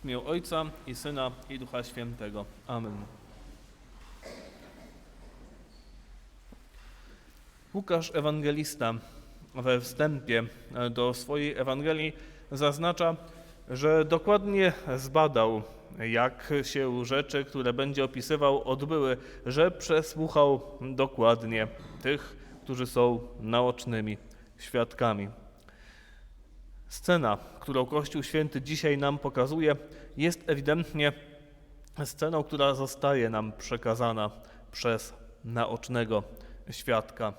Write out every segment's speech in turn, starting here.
W imię Ojca i Syna i Ducha Świętego. Amen. Łukasz Ewangelista we wstępie do swojej Ewangelii zaznacza, że dokładnie zbadał, jak się rzeczy, które będzie opisywał, odbyły, że przesłuchał dokładnie tych, którzy są naocznymi świadkami. Scena, którą Kościół Święty dzisiaj nam pokazuje, jest ewidentnie sceną, która zostaje nam przekazana przez naocznego świadka.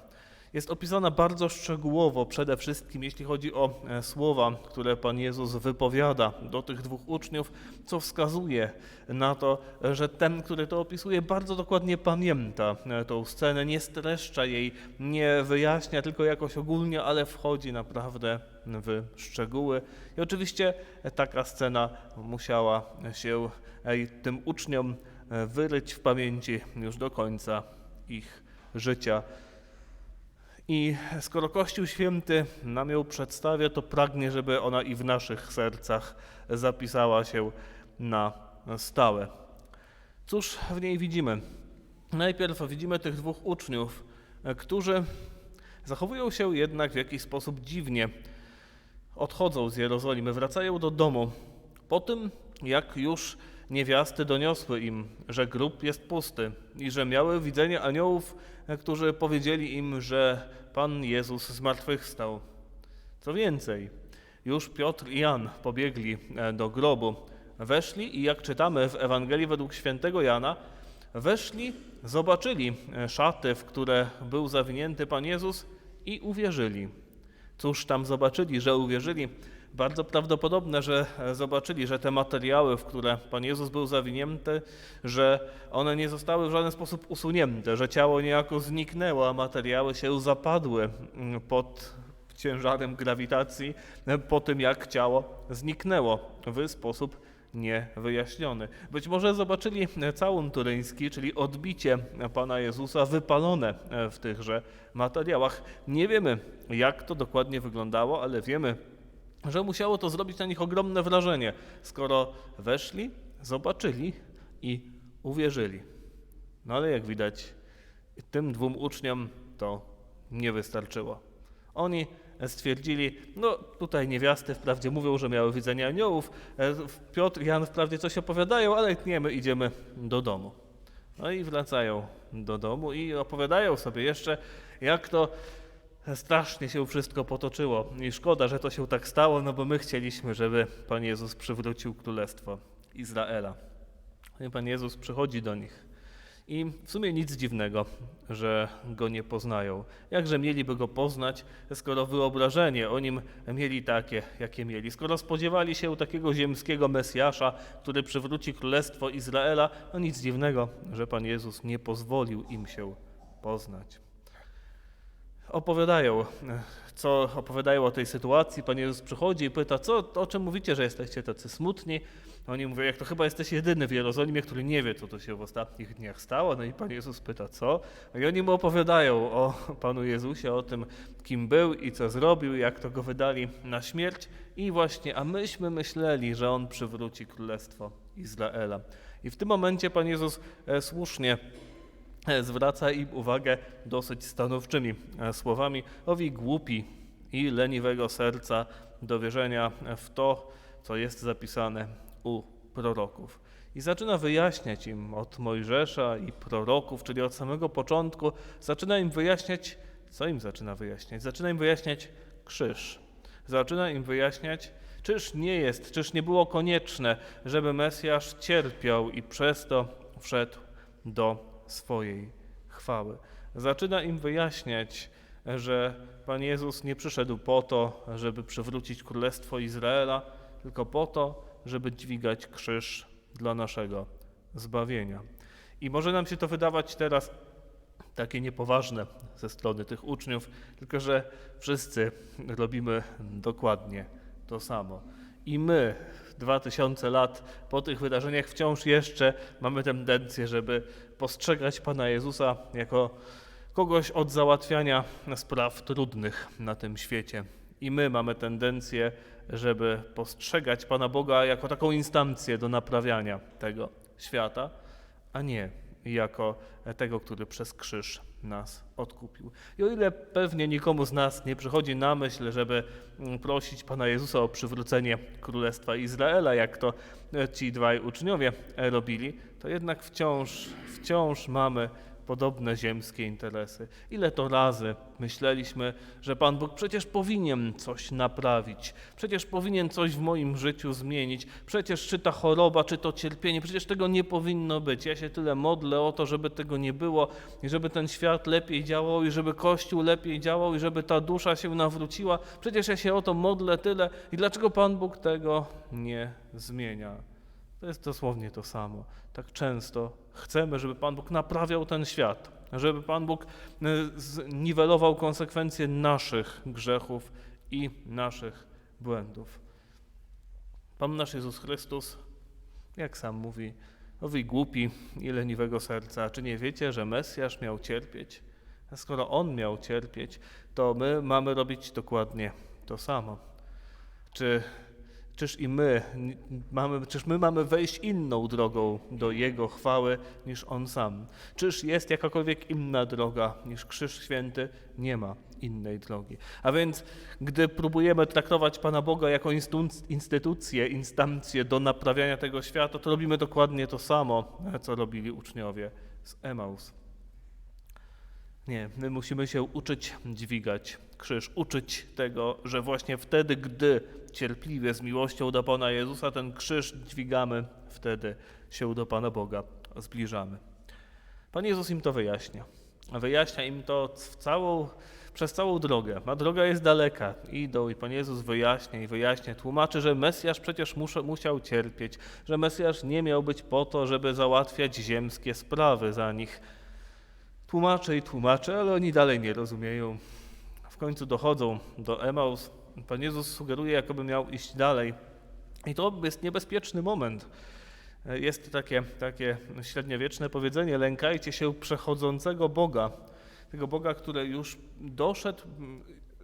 Jest opisana bardzo szczegółowo, przede wszystkim jeśli chodzi o e, słowa, które Pan Jezus wypowiada do tych dwóch uczniów, co wskazuje na to, że ten, który to opisuje, bardzo dokładnie pamięta e, tą scenę, nie streszcza jej, nie wyjaśnia tylko jakoś ogólnie, ale wchodzi naprawdę w szczegóły. I oczywiście taka scena musiała się e, tym uczniom e, wyryć w pamięci już do końca ich życia. I skoro Kościół Święty nam ją przedstawia, to pragnie, żeby ona i w naszych sercach zapisała się na stałe. Cóż w niej widzimy? Najpierw widzimy tych dwóch uczniów, którzy zachowują się jednak w jakiś sposób dziwnie. Odchodzą z Jerozolimy, wracają do domu po tym, jak już niewiasty doniosły im, że grób jest pusty i że miały widzenie aniołów, którzy powiedzieli im, że Pan Jezus zmartwychwstał. Co więcej, już Piotr i Jan pobiegli e, do grobu, weszli i jak czytamy w Ewangelii według świętego Jana, weszli, zobaczyli e, szaty, w które był zawinięty Pan Jezus i uwierzyli. Cóż tam zobaczyli, że uwierzyli? Bardzo prawdopodobne, że e, zobaczyli, że te materiały, w które Pan Jezus był zawinięty, że one nie zostały w żaden sposób usunięte, że ciało niejako zniknęło, a materiały się zapadły mm, pod ciężarem grawitacji e, po tym, jak ciało zniknęło w sposób niewyjaśniony. Być może zobaczyli e, całun turyński, czyli odbicie Pana Jezusa wypalone w tychże materiałach. Nie wiemy, jak to dokładnie wyglądało, ale wiemy, że musiało to zrobić na nich ogromne wrażenie, skoro weszli, zobaczyli i uwierzyli. No ale jak widać, tym dwóm uczniom to nie wystarczyło. Oni stwierdzili, no tutaj niewiasty wprawdzie mówią, że miały widzenie aniołów, e, Piotr i Jan wprawdzie coś opowiadają, ale nie, my idziemy do domu. No i wracają do domu i opowiadają sobie jeszcze, jak to strasznie się wszystko potoczyło. I szkoda, że to się tak stało, no bo my chcieliśmy, żeby Pan Jezus przywrócił królestwo Izraela. I Pan Jezus przychodzi do nich. I w sumie nic dziwnego, że go nie poznają. Jakże mieliby go poznać, skoro wyobrażenie o nim mieli takie, jakie mieli? Skoro spodziewali się takiego ziemskiego Mesjasza, który przywróci królestwo Izraela, no nic dziwnego, że Pan Jezus nie pozwolił im się poznać opowiadają, co opowiadają o tej sytuacji. Pan Jezus przychodzi i pyta, co, o czym mówicie, że jesteście tacy smutni? Oni mówią, jak to chyba jesteś jedyny w Jerozolimie, który nie wie, co to się w ostatnich dniach stało. No i Pan Jezus pyta, co? I oni mu opowiadają o Panu Jezusie, o tym, kim był i co zrobił, jak to go wydali na śmierć. I właśnie, a myśmy myśleli, że On przywróci królestwo Izraela. I w tym momencie Pan Jezus e, słusznie zwraca im uwagę dosyć stanowczymi e, słowami. Owi głupi i leniwego serca do wierzenia w to, co jest zapisane u proroków. I zaczyna wyjaśniać im od Mojżesza i proroków, czyli od samego początku, zaczyna im wyjaśniać, co im zaczyna wyjaśniać? Zaczyna im wyjaśniać krzyż. Zaczyna im wyjaśniać, czyż nie jest, czyż nie było konieczne, żeby Mesjasz cierpiał i przez to wszedł do swojej chwały. Zaczyna im wyjaśniać, że Pan Jezus nie przyszedł po to, żeby przywrócić królestwo Izraela, tylko po to, żeby dźwigać krzyż dla naszego zbawienia. I może nam się to wydawać teraz takie niepoważne ze strony tych uczniów, tylko że wszyscy robimy dokładnie to samo. I my, dwa tysiące lat. Po tych wydarzeniach, wciąż jeszcze mamy tendencję, żeby postrzegać Pana Jezusa jako kogoś od załatwiania spraw trudnych na tym świecie. I my mamy tendencję, żeby postrzegać Pana Boga jako taką instancję do naprawiania tego świata, a nie jako tego, który przez krzyż nas odkupił. I o ile pewnie nikomu z nas nie przychodzi na myśl, żeby mm, prosić Pana Jezusa o przywrócenie Królestwa Izraela, jak to ci dwaj uczniowie robili, to jednak wciąż, wciąż mamy podobne ziemskie interesy. Ile to razy myśleliśmy, że Pan Bóg przecież powinien coś naprawić, przecież powinien coś w moim życiu zmienić, przecież czy ta choroba, czy to cierpienie, przecież tego nie powinno być. Ja się tyle modlę o to, żeby tego nie było i żeby ten świat lepiej działał i żeby Kościół lepiej działał i żeby ta dusza się nawróciła. Przecież ja się o to modlę tyle i dlaczego Pan Bóg tego nie zmienia? To jest dosłownie to samo. Tak często chcemy, żeby Pan Bóg naprawiał ten świat, żeby Pan Bóg e, zniwelował konsekwencje naszych grzechów i naszych błędów. Pan nasz Jezus Chrystus, jak sam mówi, owi głupi i leniwego serca, czy nie wiecie, że Mesjasz miał cierpieć? A skoro On miał cierpieć, to my mamy robić dokładnie to samo. Czy Czyż i my mamy, czyż my mamy wejść inną drogą do Jego chwały niż On sam? Czyż jest jakakolwiek inna droga niż Krzyż Święty? Nie ma innej drogi. A więc, gdy próbujemy traktować Pana Boga jako instytucję, instancję do naprawiania tego świata, to robimy dokładnie to samo, co robili uczniowie z Emaus. Nie, my musimy się uczyć dźwigać krzyż, uczyć tego, że właśnie wtedy, gdy cierpliwie z miłością do Pana Jezusa ten krzyż dźwigamy, wtedy się do Pana Boga zbliżamy. Pan Jezus im to wyjaśnia. Wyjaśnia im to całą, przez całą drogę. A droga jest daleka. Idą i Pan Jezus wyjaśnia i wyjaśnia. Tłumaczy, że Mesjasz przecież musiał cierpieć, że Mesjasz nie miał być po to, żeby załatwiać ziemskie sprawy za nich. Tłumaczy i tłumaczy, ale oni dalej nie rozumieją. W końcu dochodzą do Emaus, Pan Jezus sugeruje, jakoby miał iść dalej. I to jest niebezpieczny moment. Jest takie, takie średniowieczne powiedzenie: lękajcie się przechodzącego Boga, tego Boga, który już doszedł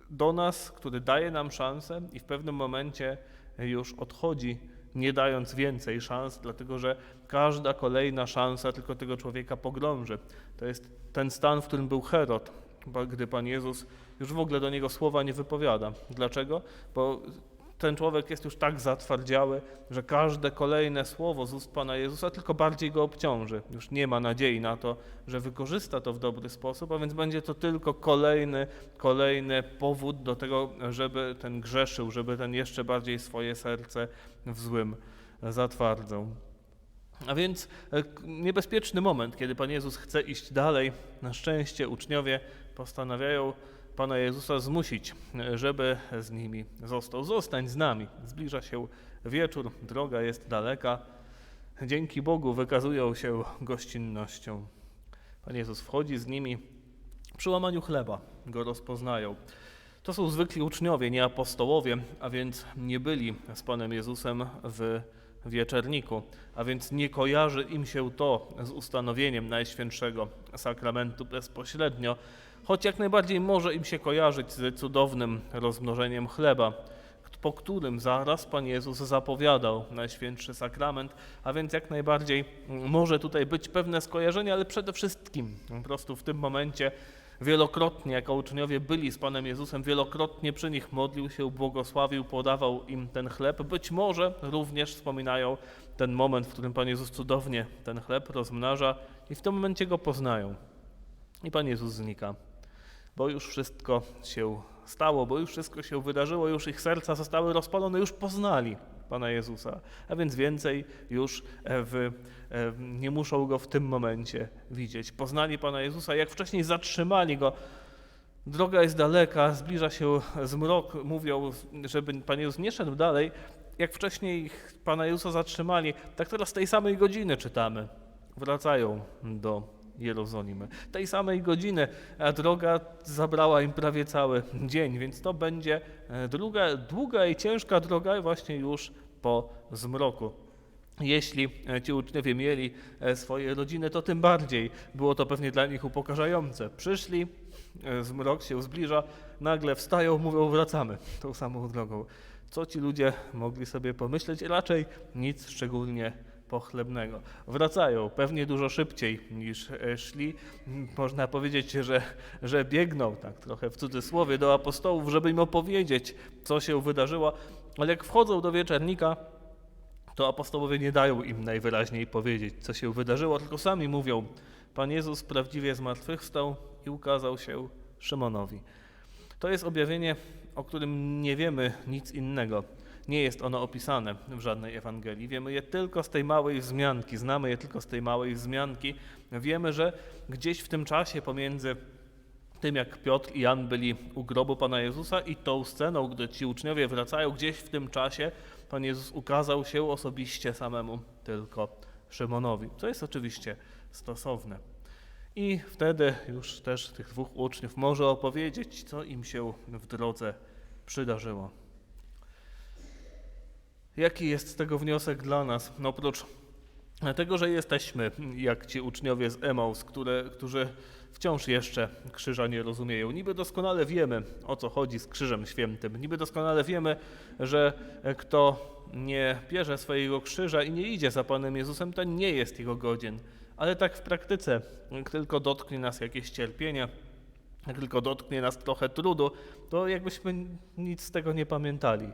do nas, który daje nam szansę i w pewnym momencie już odchodzi, nie dając więcej szans, dlatego że każda kolejna szansa tylko tego człowieka pogrąży. To jest ten stan, w którym był Herod, gdy Pan Jezus już w ogóle do niego słowa nie wypowiada. Dlaczego? Bo ten człowiek jest już tak zatwardziały, że każde kolejne słowo z ust Pana Jezusa tylko bardziej go obciąży. Już nie ma nadziei na to, że wykorzysta to w dobry sposób, a więc będzie to tylko kolejny, kolejny powód do tego, żeby ten grzeszył, żeby ten jeszcze bardziej swoje serce w złym zatwardzał. A więc e, niebezpieczny moment, kiedy Pan Jezus chce iść dalej. Na szczęście uczniowie postanawiają Pana Jezusa zmusić, żeby z nimi został. Zostań z nami. Zbliża się wieczór, droga jest daleka. Dzięki Bogu wykazują się gościnnością. Pan Jezus wchodzi z nimi. Przy łamaniu chleba go rozpoznają. To są zwykli uczniowie, nie apostołowie, a więc nie byli z Panem Jezusem w wieczerniku, a więc nie kojarzy im się to z ustanowieniem Najświętszego Sakramentu bezpośrednio, choć jak najbardziej może im się kojarzyć z cudownym rozmnożeniem chleba, po którym zaraz Pan Jezus zapowiadał Najświętszy Sakrament, a więc jak najbardziej może tutaj być pewne skojarzenie, ale przede wszystkim po prostu w tym momencie wielokrotnie, jako uczniowie byli z Panem Jezusem, wielokrotnie przy nich modlił się, błogosławił, podawał im ten chleb. Być może również wspominają ten moment, w którym Pan Jezus cudownie ten chleb rozmnaża i w tym momencie go poznają. I Pan Jezus znika bo już wszystko się stało, bo już wszystko się wydarzyło, już ich serca zostały rozpalone, już poznali Pana Jezusa, a więc więcej już e, w, e, nie muszą go w tym momencie widzieć. Poznali Pana Jezusa, jak wcześniej zatrzymali go. Droga jest daleka, zbliża się zmrok, mówią, żeby Pan Jezus nie szedł dalej. Jak wcześniej Pana Jezusa zatrzymali, tak teraz tej samej godziny czytamy. Wracają do Jerozolimy. Tej samej godziny, a droga zabrała im prawie cały dzień, więc to będzie e, druga, długa i ciężka droga właśnie już po zmroku. Jeśli e, ci uczniowie mieli e, swoje rodziny, to tym bardziej było to pewnie dla nich upokarzające. Przyszli, e, zmrok się zbliża, nagle wstają, mówią wracamy tą samą drogą. Co ci ludzie mogli sobie pomyśleć? Raczej nic szczególnie pochlebnego. Wracają pewnie dużo szybciej niż szli. Można powiedzieć, że, że biegną, tak trochę w cudzysłowie, do apostołów, żeby im opowiedzieć, co się wydarzyło. Ale jak wchodzą do wieczernika, to apostołowie nie dają im najwyraźniej powiedzieć, co się wydarzyło, tylko sami mówią: Pan Jezus prawdziwie zmartwychwstał i ukazał się Szymonowi. To jest objawienie, o którym nie wiemy nic innego. Nie jest ono opisane w żadnej Ewangelii. Wiemy je tylko z tej małej wzmianki, znamy je tylko z tej małej wzmianki. Wiemy, że gdzieś w tym czasie pomiędzy tym, jak Piotr i Jan byli u grobu Pana Jezusa i tą sceną, gdy ci uczniowie wracają, gdzieś w tym czasie Pan Jezus ukazał się osobiście samemu tylko Szymonowi, co jest oczywiście stosowne. I wtedy już też tych dwóch uczniów może opowiedzieć, co im się w drodze przydarzyło. Jaki jest z tego wniosek dla nas? No oprócz tego, że jesteśmy jak ci uczniowie z Emaus, które, którzy wciąż jeszcze krzyża nie rozumieją. Niby doskonale wiemy, o co chodzi z Krzyżem Świętym. Niby doskonale wiemy, że kto nie bierze swojego krzyża i nie idzie za Panem Jezusem, ten nie jest Jego godzien. Ale tak w praktyce, jak tylko dotknie nas jakieś cierpienie, jak tylko dotknie nas trochę trudu, to jakbyśmy nic z tego nie pamiętali.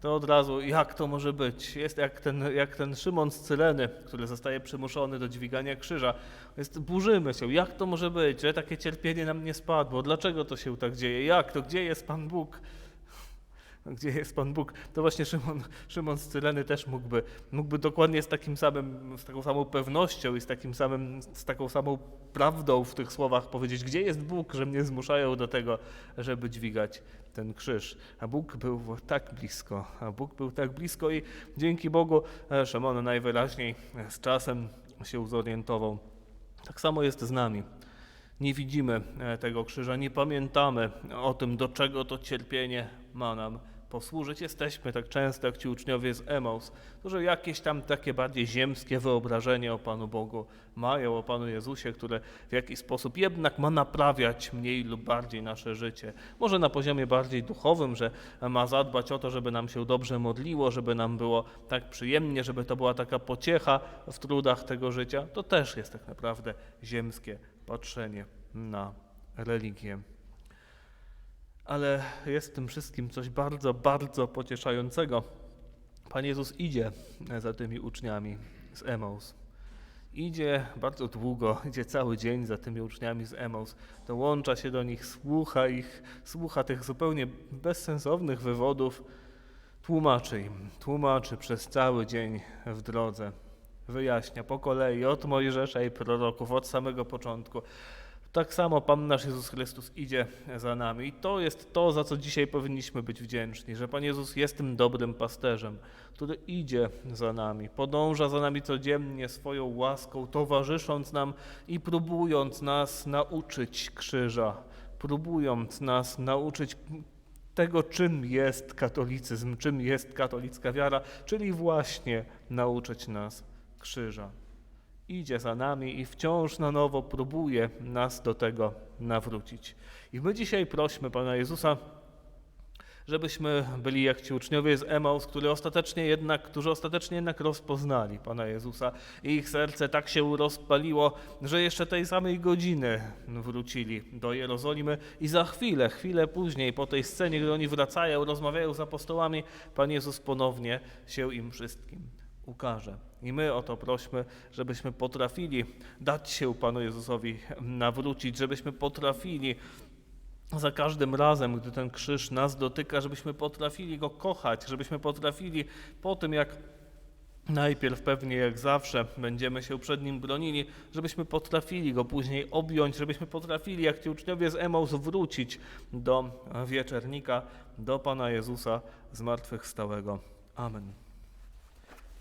To od razu, jak to może być? Jest jak ten, jak ten Szymon z Cyreny, który zostaje przymuszony do dźwigania krzyża. Jest, burzymy się, jak to może być, że takie cierpienie nam nie spadło? Dlaczego to się tak dzieje? Jak to? Gdzie jest Pan Bóg? Gdzie jest Pan Bóg? To właśnie Szymon, Szymon z Cyreny też mógłby, mógłby dokładnie z takim samym, z taką samą pewnością i z, takim samym, z taką samą prawdą w tych słowach powiedzieć, gdzie jest Bóg, że mnie zmuszają do tego, żeby dźwigać ten krzyż. A Bóg był tak blisko, a Bóg był tak blisko i dzięki Bogu e, Szymon najwyraźniej e, z czasem się zorientował. Tak samo jest z nami. Nie widzimy e, tego krzyża, nie pamiętamy o tym, do czego to cierpienie ma nam posłużyć. Jesteśmy tak często jak ci uczniowie z Emaus, którzy jakieś tam takie bardziej ziemskie wyobrażenie o Panu Bogu mają, o Panu Jezusie, które w jakiś sposób jednak ma naprawiać mniej lub bardziej nasze życie. Może na poziomie bardziej duchowym, że ma zadbać o to, żeby nam się dobrze modliło, żeby nam było tak przyjemnie, żeby to była taka pociecha w trudach tego życia. To też jest tak naprawdę ziemskie patrzenie na religię. Ale jest w tym wszystkim coś bardzo, bardzo pocieszającego. Pan Jezus idzie za tymi uczniami z Emaus. Idzie bardzo długo, idzie cały dzień za tymi uczniami z Emaus. Dołącza się do nich, słucha ich, słucha tych zupełnie bezsensownych wywodów, tłumaczy im, tłumaczy przez cały dzień w drodze. Wyjaśnia po kolei od Mojżesza i proroków, od samego początku. Tak samo Pan nasz Jezus Chrystus idzie za nami. I to jest to, za co dzisiaj powinniśmy być wdzięczni, że Pan Jezus jest tym dobrym pasterzem, który idzie za nami, podąża za nami codziennie swoją łaską, towarzysząc nam i próbując nas nauczyć krzyża, próbując nas nauczyć tego, czym jest katolicyzm, czym jest katolicka wiara, czyli właśnie nauczyć nas krzyża idzie za nami i wciąż na nowo próbuje nas do tego nawrócić. I my dzisiaj prośmy Pana Jezusa, żebyśmy byli jak ci uczniowie z Emaus, którzy ostatecznie jednak, którzy ostatecznie jednak rozpoznali Pana Jezusa i ich serce tak się rozpaliło, że jeszcze tej samej godziny wrócili do Jerozolimy i za chwilę, chwilę później po tej scenie, gdy oni wracają, rozmawiają z apostołami, Pan Jezus ponownie się im wszystkim ukaże. I my o to prośmy, żebyśmy potrafili dać się Panu Jezusowi nawrócić, żebyśmy potrafili za każdym razem, gdy ten krzyż nas dotyka, żebyśmy potrafili go kochać, żebyśmy potrafili po tym, jak najpierw pewnie jak zawsze będziemy się przed nim bronili, żebyśmy potrafili go później objąć, żebyśmy potrafili, jak ci uczniowie z Emaus, wrócić do wieczernika, do Pana Jezusa zmartwychwstałego. Amen.